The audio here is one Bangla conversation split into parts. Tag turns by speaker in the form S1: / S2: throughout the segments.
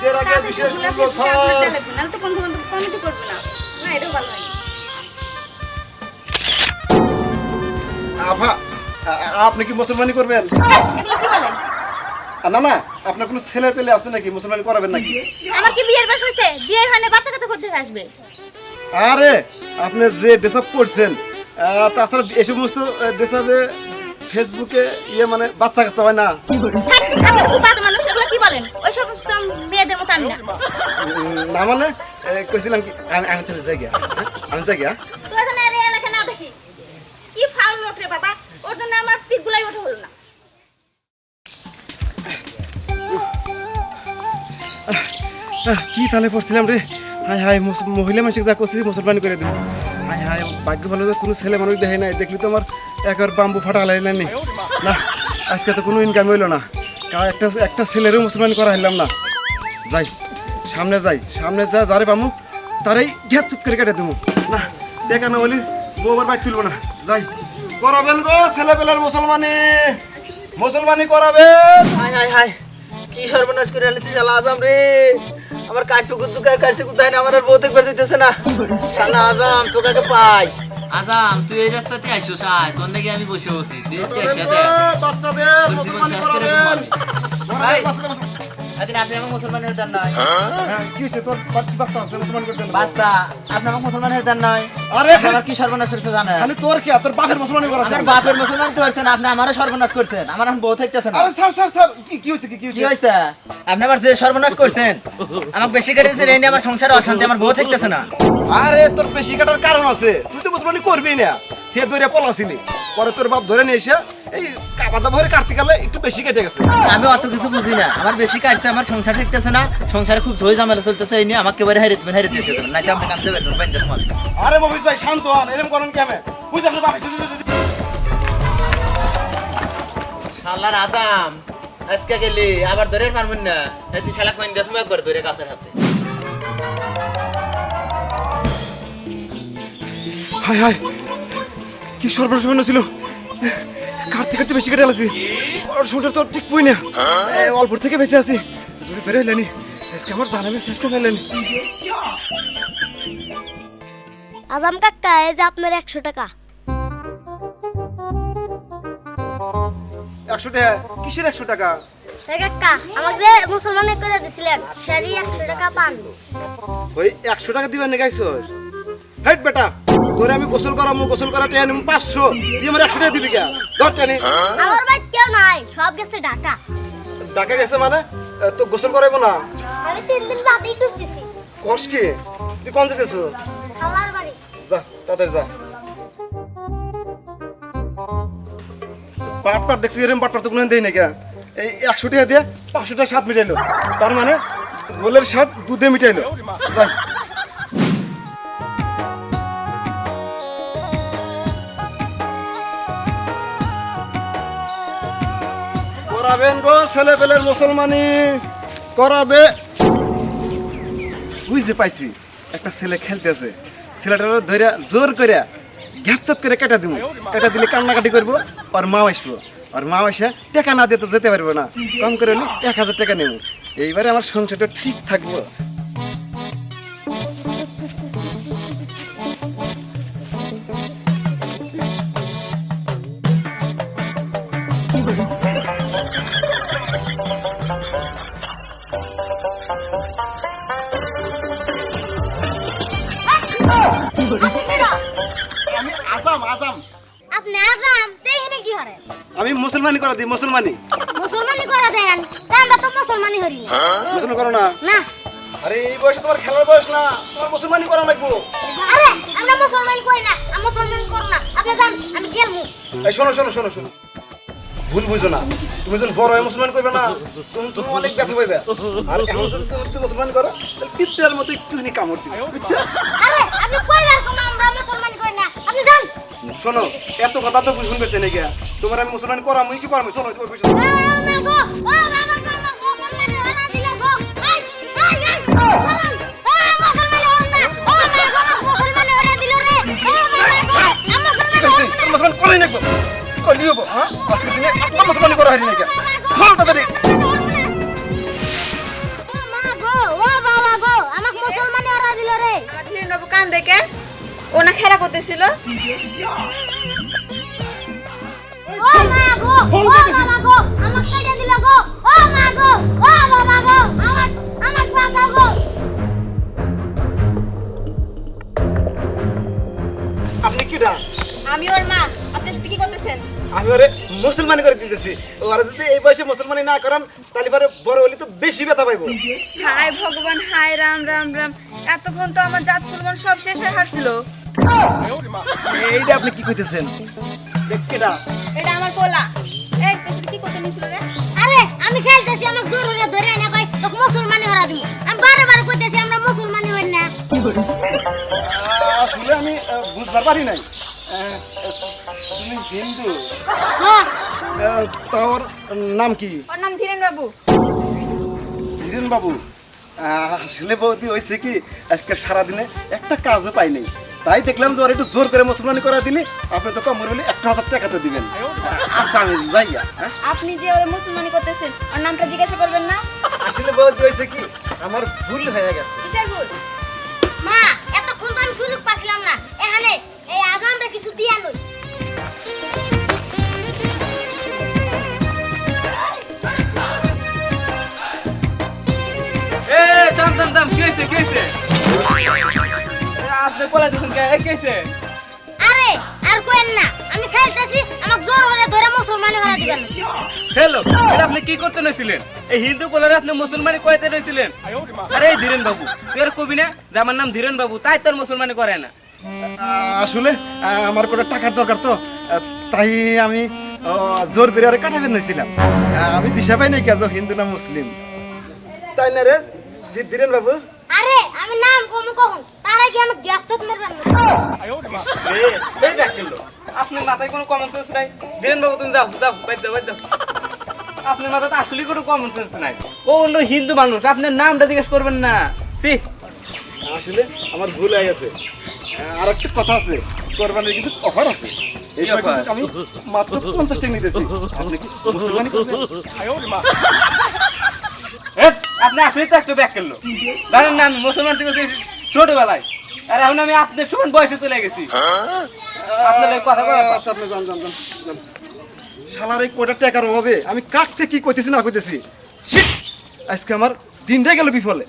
S1: ঈদের আগে বিশেষ মূল্য ছাড়
S2: দেয়া তো বন্ধু বান্ধব কমিটি করবে না। না এটাও ভালো হয়।
S1: আফা আপনি কি মুসলমানি করবেন?
S2: কি
S1: আ, না না আপনার কোনো ছেলে পেলে আছে নাকি? মুসলমানি করাবেন নাকি?
S2: আমার কি বিয়ের বয়স হয়েছে? বিয়ে হয় না বাচ্চা কাচ্চা করতে আসবে।
S1: আরে আপনি যে ড্রেসআপ করছেন তাছাড়া এই সমস্ত ড্রেসআপে ফেসবুকে ইয়ে মানে বাচ্চা কাচ্চা হয় না।
S2: থাক, কি বলেন? ওই মেয়েদের মতো আমি না।
S1: না মানে? কইছিলাম কি আমি আমি তাহলে যাই গিয়া। হ্যাঁ? আমি যাই গিয়া।
S2: এখানে আর এলাকা না দেখি। কি ফাউল লোক রে বাবা ওর জন্য আমার পিকগুলাই ওঠা হলো না।
S1: কি তাহলে পড়ছিলাম রে? হাই হাই মহিলা মানুষকে যা করছি মুসলমানি করে দিল হাই হাই ভাগ্য ভালো কোনো ছেলে মানুষ দেখে নাই দেখলি তো আমার একবার বাম্বু ফাটা হালাই না। না আজকে তো কোনো ইনকাম হইল না। কার একটা একটা ছেলেরও মুসলমানি করা হইলাম না। যাই, সামনে যাই, সামনে যা, যারে পামু, তারাই গ্যাস চুত করে কেটে দেবো না, দেখা না বলি বউ আবার বাইক তুলবো না। যাই, করাবেন গো ছেলে পেলার মুসলমানি। মুসলমানি করাবেন।
S3: হাই হাই হাই কি সর্বনাশ করে আনিছি শালা আজম রে। আমার কাঠটুকু দুকার কাটছে, কোথায় না আমার আর বউতে করে যেতেছে না। শালা আজম তোকাকে পাই।
S4: আজাম তুই এই রাস্তাতে আইসো সাই তোর নাকি আমি বসে বসি
S1: বাচ্চাদের
S4: জীবন শেষ করে
S3: আপনি আমাকে মুসলমানের দান নয়
S1: হ্যাঁ, কি হয়েছে? তোর বাচ্চা বাচ্চা আছে মুসলমান
S3: বাচ্চা আপনি আমাকে মুসলমানের দান নয়
S1: আরে
S3: আমার কি সর্বনাশ করেছে জানেন?
S1: খালি তোর কি? তোর বাপের মুসলমানি করা
S3: আমার বাপের মুসলমান তো হয়েছেন আপনি আমারও সর্বনাশ করছেন। আমার এখন
S1: আরে স্যার স্যার স্যার কি কি হয়েছে? কি কি
S3: কি
S1: হয়েছে?
S3: হয়েছে আপনি আমার যে সর্বনাশ করছেন আমাকে বেশি এই নিয়ে আমার সংসারে অশান্তি আমার বউ থাকতেছে না।
S1: আরে তোর পেশি কাটার কারণ আছে। তুই তো মুসলমানি করবি না। তুই ধরে পলাছিলি পরে তোর বাপ ধরে নিয়ে এসে এই কাবাদা ভরে কাটতে গেলে একটু বেশি কেটে গেছে।
S3: আমি অত কিছু বুঝি না। আমার বেশি কাটছে আমার সংসার থাকতেছে না। সংসারে খুব ঝই ঝামেলা চলতেছে এই নিয়ে আমাকে এবারে হারিয়ে দেবেন হারিয়ে দিতে নাই তো আপনি কামছে বেতন পাইন দেশ
S1: আরে মফিজ ভাই শান্ত হন। এরকম করেন কেমন? বুঝলি আপনার বাপ
S3: শালার আজাম আজকে গেলি আবার ধরে পারবেন না। এদিন শালা কইন দেশ একবার ধরে গাছের হাতে।
S1: হাই হাই কি সর্বনাশ হয়েছিল কাটতে কাটতে বেশি কেটে আলাসি ওর শুনটা তো ঠিক পুই না। এ, অল্প থেকে বেঁচে আছি। যদি ধরে এলেনি আজকে আমার জানাবে শেষ করে এলেনি
S5: আজাম কাকা এই যে আপনার একশো টাকা।
S1: একশো টাকা? কিসের একশো টাকা?
S5: এই কাকা আমাকে মুসলমানে করে দিছিলেন সেরই একশো টাকা পান।
S1: ওই একশো টাকা দিবেন গাইছস হেট বেটা তোরে আমি গোসল করামু গোসল করা টেন পাঁচশো দিয়ে আমার একশো টাকা দিবি কে? ধর টেনি।
S5: আমার বাড়ি কেউ নাই সব গেছে ঢাকা।
S1: ডাকা গেছে মানে? তো গোসল করাইবো না?
S5: আমি তিন দিন বাদেই ঢুকতেছি
S1: কস কি? তুই কোন যেতেছ
S5: খালার বাড়ি।
S1: যা তাড়াতাড়ি যা। পাট পাট দেখছি এরকম পাট পাট তো কোনো দেই না কে? এই একশো টাকা দিয়ে পাঁচশো টাকা স্বাদ মিটাইলো। তার মানে গোলের স্বাদ দুধে মিটাইলো। যাই করাবেন গো ছেলে পেলের মুসলমানি। করাবে। বুঝতে পাইছি, একটা ছেলে খেলতেছে। ছেলেটার ধরে জোর করে ঘ্যাচত করে কেটে দিব কেটে দিলে কান্নাকাটি করব আর মা আসব। আর মা এসে টাকা না দিয়ে তো যেতে পারব না। কম করে হলে এক হাজার টাকা নেব। এইবারে আমার সংসারটা ঠিক থাকব। আজাম।
S5: আপনি আজাম তো এখানে কি হরে
S1: আমি মুসলমানি করা দিই মুসলমানি।
S5: মুসলমানি করে দেন আমরা তো মুসলমানি হরি না।
S1: মুসলমান করো না।
S5: না।
S1: আরে এই বয়সে তোমার খেলার বয়স না তোমার মুসলমানি করা লাগবো।
S5: আরে আমরা মুসলমানি করি না আমরা মুসলমানি করো না। আপনি যান আমি খেলব।
S1: এই শোনো শোনো শোনো শোনো। ভুল বুঝো না। তুমি যখন বড় হয়ে মুসলমান করবে না তুমি তুমি অনেক ব্যথা পাইবে। আর এখন যদি তুমি মুসলমান করো তাহলে পিত্তের মতো একটুখানি কামড় দিবে বুঝছ?
S5: আরে আপনি কই রাখুন আমরা মুসলমানি করি না আপনি যান
S1: শোনো এত কথা তো পেছে নাকি তোমার আমি মুসলমান করাম কি করাম শোনো
S5: মুসলমানি
S1: করাই নাকবো করি হ্যাঁ আজকে দিনে মুসলমান করা হয়নি নাকি
S5: ও মা গো ও বাবা গো আমাক কেটে দিল গো ও মা গো ও বাবা গো আমাক আমাক বাঁচাও গো।
S1: আপনি কিটা
S2: আমি ওর মা আপনার সাথে কি করতেছেন?
S1: আমি ওরে মুসলমানি করে দিতেছি। ওরা যদি এই বয়সে মুসলমানি না করান তাহলে পরে বড় হলে তো বেশি ব্যথা পাইবো।
S2: হায় ভগবান হায় রাম রাম রাম। এতক্ষণ তো আমার জাত কুলমান সব শেষ হয়ে হারছিল।
S1: এইটা আপনি কি কইতেছেন? কিটা
S2: এটা আমার পোলা। এই কি করতে নিছিল রে?
S5: আরে আমি খেলতেছি আমাক জোর করে ধরে এনে কই তোকে মুসলমানি হরা দিমু আমি বারে বারে কইতেছি আমরা মুসলমানি হই না।
S1: আসলে আমি বুঝবার পারি নাই। তুমি হিন্দু।
S5: হ্যাঁ।
S1: তোর নাম কি?
S2: ওর নাম ধীরেন বাবু।
S1: ধীরেন বাবু? আসলে বৌদি হয়েছে কি? আজকে সারাদিনে একটা কাজও পাই নাই। তাই দেখলাম যে ওর একটু জোর করে মুসলমানি করা দিলে আপনি তো কমর হলে একটা হাজার টাকা তো দিবেন। আচ্ছা আমি যাইয়া হ্যাঁ?
S2: আপনি যে ওর মুসলমানি করতেছেন ওর নামটা জিজ্ঞাসা করবেন না?
S1: আসলে বৌদি হয়েছে কি আমার ভুল হয়ে গেছে।
S2: কিসের ভুল?
S5: মা এতক্ষণ তো আমি সুযোগ পাচ্ছিলাম না। এখানে এই আজ আমরা কিছু দিয়া নই
S6: এ থাম থাম থাম কি হয়েছে কি হয়েছে? আপনি পলাই দিচ্ছেন কে কি
S5: আরে আর কোয়েন না। আমি খেলতেছি আমাক জোর করে ধরে মুসলমানি হরা দিবেন।
S6: হ্যালো। এটা আপনি কি করতে নছিলেন এই হিন্দু পোলারে আপনি মুসলমানি কয়তে রয়েছিলেন আরে এই ধীরেন বাবু তুই আর কবি না? যে আমার নাম ধীরেন বাবু তাই তোর মুসলমানি করে না।
S1: আসলে আহ, আমার কোনো টাকার দরকার তো। তাই আমি জোর করে আরে কাটাবেন নিয়েছিলাম আমি দিশা পাই নাই কেজ হিন্দু না মুসলিম। তাই না রে? ধীরেন বাবু।
S5: আরে আমি নাম কমু কখন? তার আগে মারবেন
S6: এই দেখেন আপনার মাথায় কোনো কমন সেন্স নাই? ধীরেন বাবু তুমি যাও যাও বাদ দাও আপনার মাথাতে কোনো কমন সেন্স নাই। ও অন্য হিন্দু মানুষ আপনার নামটা জিজ্ঞেস করবেন না। সি
S1: আসলে আমার ভুল হয়ে গেছে। আর একটা কথা আছে কোরবানির কিন্তু অফার আছে। এই সময় কিন্তু আমি মাত্র পঞ্চাশ টাকা নিতেছি। আপনি কি মুসলমানি করবেন?
S6: আপনি আসলে তো একটু ব্যাক করল জানেন না আমি মুসলমান থেকে ছোটবেলায়। আর এখন আমি আপনার সমান বয়সে চলে গেছি। আপনার লাগে কথা বলা
S1: আচ্ছা আপনি যান যান যান যান। শালার এই কোটা টাকার অভাবে আমি কাটতে কি কইতেছি না কইতেছি? আজকে আমার দিনটাই গেল বিফলে।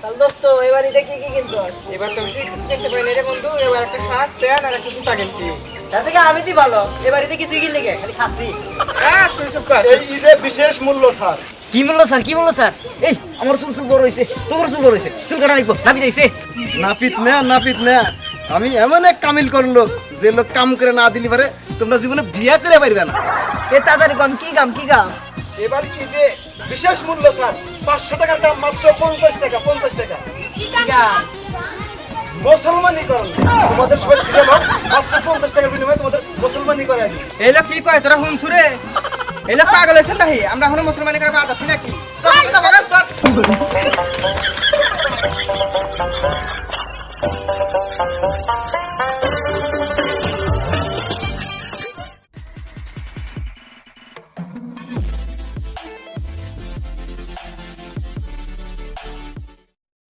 S3: তাহলে দোস্ত এবার এটা কি কি কিনছস এবার তো বেশি কিছু কিনতে পারি রে বন্ধু এবার একটা শার্ট প্যান্ট আর একটা জুতা কিনছি। তার থেকে আমি দি ভালো? এবার এটা কিছুই কিনলে গে খালি খাসি। হ্যাঁ তুই চুপ কর
S1: এই ঈদে বিশেষ মূল্য স্যার।
S3: কি বলল স্যার? কি বলল স্যার? এই আমার চুল চুল বড় হয়েছে তোমার চুল বড় হয়েছে চুল কাটা রাখব নাবি যাইছে
S1: নাপিত না নাপিত না। আমি এমন এক কামিল কর লোক যে লোক কাম করে না দিলি পারে তোমরা জীবনে বিয়া করে পারবে না।
S3: এ তাড়াতাড়ি কম কি গাম কি গাম
S1: এবার ঈদে বিশেষ মূল্য স্যার পাঁচশো টাকার দাম মাত্র পঞ্চাশ টাকা পঞ্চাশ টাকা। মুসলমানিকরণ। তোমাদের সবাই ছিলেন মাত্র পঞ্চাশ টাকার বিনিময়ে তোমাদের মুসলমানি করে
S3: এই লোক কি কয় তোরা হুম ছুরে এই পাগল হয়েছেন আমরা এখন মুসলমানের বাদ আছি নাকি?